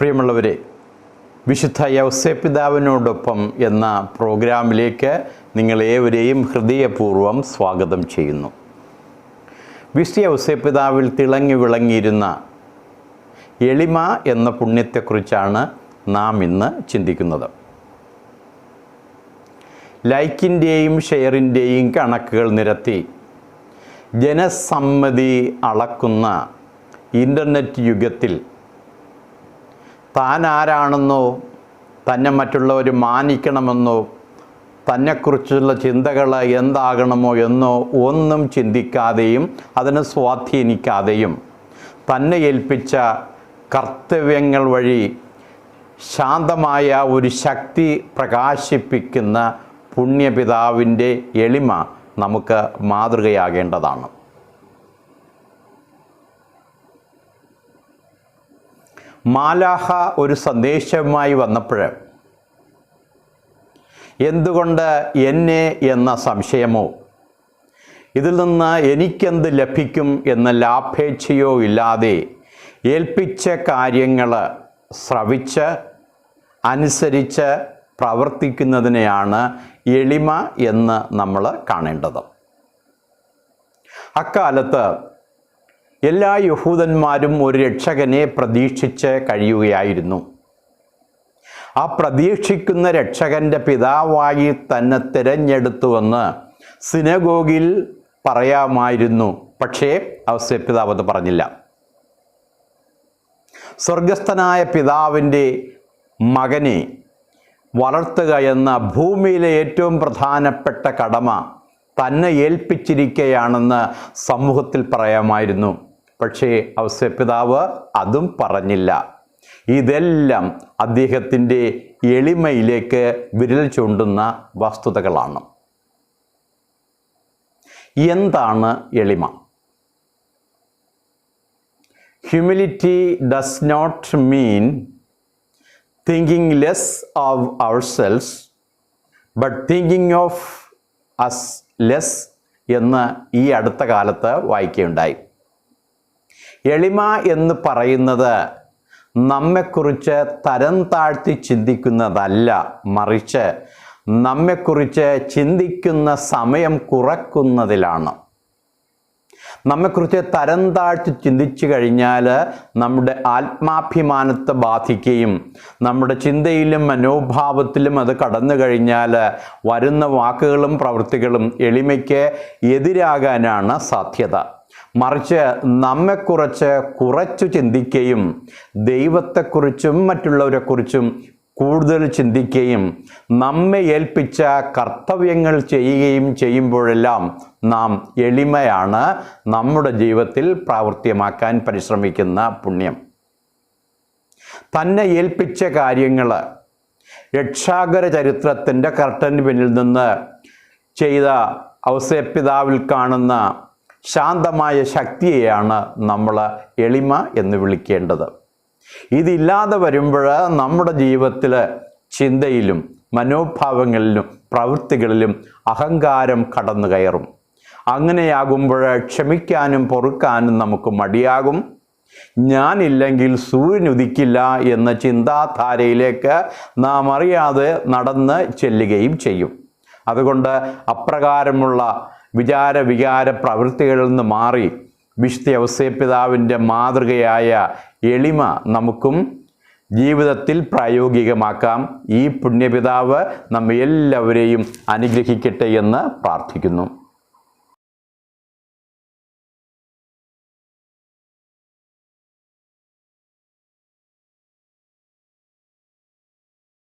പ്രിയമുള്ളവരെ വിശുദ്ധ യൗസേപിതാവിനോടൊപ്പം എന്ന പ്രോഗ്രാമിലേക്ക് നിങ്ങളേവരെയും ഹൃദയപൂർവം സ്വാഗതം ചെയ്യുന്നു. വിശുദ്ധ യൗസേപിതാവിൽ തിളങ്ങി വിളങ്ങിയിരുന്ന എളിമ എന്ന പുണ്യത്തെക്കുറിച്ചാണ് നാം ഇന്ന് ചിന്തിക്കുന്നത്. ലൈക്കിന്റെയും ഷെയറിന്റെയും കണക്കുകൾ നിരത്തി ജനസമ്മതി അളക്കുന്ന ഇന്റർനെറ്റ് യുഗത്തിൽ താൻ ആരാണെന്നോ തന്നെ മറ്റുള്ളവർ മാനിക്കണമെന്നോ തന്നെക്കുറിച്ചുള്ള ചിന്തകൾ എന്താകണമോ എന്നോ ഒന്നും ചിന്തിക്കാതെയും അതിനെ സ്വാധീനിക്കാതെയും തന്നെ ഏൽപ്പിച്ച കർത്തവ്യങ്ങൾ വഴി ശാന്തമായ ഒരു ശക്തി പ്രകാശിപ്പിക്കുന്ന പുണ്യപിതാവിന്റെ എളിമ നമുക്ക് മാതൃകയാകേണ്ടതാണ്. മാലാഹ ഒരു സന്ദേശവുമായി വന്നപ്പോൾ എന്തുകൊണ്ട് എന്നെ എന്ന സംശയമോ? ഇതിൽ നിന്ന് എനിക്കെന്ത് ലഭിക്കും എന്ന ലാഭേച്ഛയോ ഇല്ലാതെ ഏൽപ്പിച്ച കാര്യങ്ങൾ ശ്രവിച്ച് അനുസരിച്ച് പ്രവർത്തിക്കുന്നതിനെയാണ് എളിമ എന്ന് നമ്മൾ കാണേണ്ടത്. അക്കാലത്ത് എല്ലാ യഹൂദന്മാരും ഒരു രക്ഷകനെ പ്രതീക്ഷിച്ച് കഴിയുകയായിരുന്നു. ആ പ്രതീക്ഷിക്കുന്ന രക്ഷകന്റെ പിതാവായി തന്നെ തിരഞ്ഞെടുത്തുവെന്ന് സിനഗോഗിൽ പറയാമായിരുന്നു. പക്ഷേ അവസ്ഥ പിതാവ് അത് പറഞ്ഞില്ല. സ്വർഗസ്ഥനായ പിതാവിന്റെ മകനെ വളർത്തുക എന്ന ഭൂമിയിലെ ഏറ്റവും പ്രധാനപ്പെട്ട കടമ തന്നെ ഏൽപ്പിച്ചിരിക്കുകയാണെന്ന് സമൂഹത്തിൽ പറയാമായിരുന്നു. പക്ഷേ ഔസ്യപിതാവ് അതും പറഞ്ഞില്ല. ഇതെല്ലാം അദ്ദേഹത്തിന്റെ എളിമയിലേക്ക് വിരൽ ചൂണ്ടുന്ന വസ്തുതകളാണ്. എന്താണ് എളിമ? Humility does not mean thinking less of ourselves but thinking of us less എന്ന് ഈ അടുത്ത കാലത്ത് വായിക്കുകയുണ്ടായി. എളിമ എന്ന് പറയുന്നത് നമ്മെക്കുറിച്ച് തരം താഴ്ത്തി ചിന്തിക്കുന്നതല്ല മറിച്ച് നമ്മെക്കുറിച്ച് ചിന്തിക്കുന്ന സമയം കുറക്കുന്നതിലാണ്. നമ്മെക്കുറിച്ച് തരം താഴ്ത്തി ചിന്തിച്ചു കഴിഞ്ഞാൽ നമ്മുടെ ആത്മാഭിമാനത്തെ ബാധിക്കുകയും നമ്മുടെ ചിന്തയിലും മനോഭാവത്തിലും അത് കടന്നു കഴിഞ്ഞാൽ വരുന്ന വാക്കുകളും പ്രവൃത്തികളും എളിമയ്ക്ക് എതിരാകാനാണ് സാധ്യത. മറിച്ച് നമ്മെക്കുറിച്ച് കുറച്ചു ചിന്തിക്കുകയും ദൈവത്തെക്കുറിച്ചും മറ്റുള്ളവരെക്കുറിച്ചും കൂടുതൽ ചിന്തിക്കുകയും നമ്മെ ഏൽപ്പിച്ച കർത്തവ്യങ്ങൾ ചെയ്യുകയും ചെയ്യുമ്പോഴെല്ലാം നാം എളിമയാണ് നമ്മുടെ ജീവിതത്തിൽ പ്രാവർത്തികമാക്കാൻ പരിശ്രമിക്കുന്ന പുണ്യം. തന്നെ ഏൽപ്പിച്ച കാര്യങ്ങൾ രക്ഷാകര ചരിത്രത്തിന്റെ കർട്ടന് പിന്നിൽ നിന്ന് ചെയ്ത ഔസേപ്പിതാവിൽ കാണുന്ന ശാന്തമായ ശക്തിയെയാണ് നമ്മൾ എളിമ എന്ന് വിളിക്കേണ്ടത്. ഇതില്ലാതെ വരുമ്പോൾ നമ്മുടെ ജീവിതത്തിൽ ചിന്തയിലും മനോഭാവങ്ങളിലും പ്രവൃത്തികളിലും അഹങ്കാരം കടന്നു കയറും. അങ്ങനെയാകുമ്പോൾ ക്ഷമിക്കാനും പൊറുക്കാനും നമുക്ക് മടിയാകും. ഞാനില്ലെങ്കിൽ സൂര്യൻ ഉദിക്കില്ല എന്ന ചിന്താധാരയിലേക്ക് നാം അറിയാതെ നടന്ന് ചെല്ലുകയും ചെയ്യും. അതുകൊണ്ട് അപ്രകാരമുള്ള വിചാര വികാര പ്രവൃത്തികളിൽ നിന്ന് മാറി വിശുദ്ധ ഔസേപിതാവിന്റെ മാതൃകയായ എളിമ നമുക്കും ജീവിതത്തിൽ പ്രായോഗികമാക്കാം. ഈ പുണ്യപിതാവ് നമ്മെല്ലാവരെയും അനുഗ്രഹിക്കട്ടെ എന്ന് പ്രാർത്ഥിക്കുന്നു.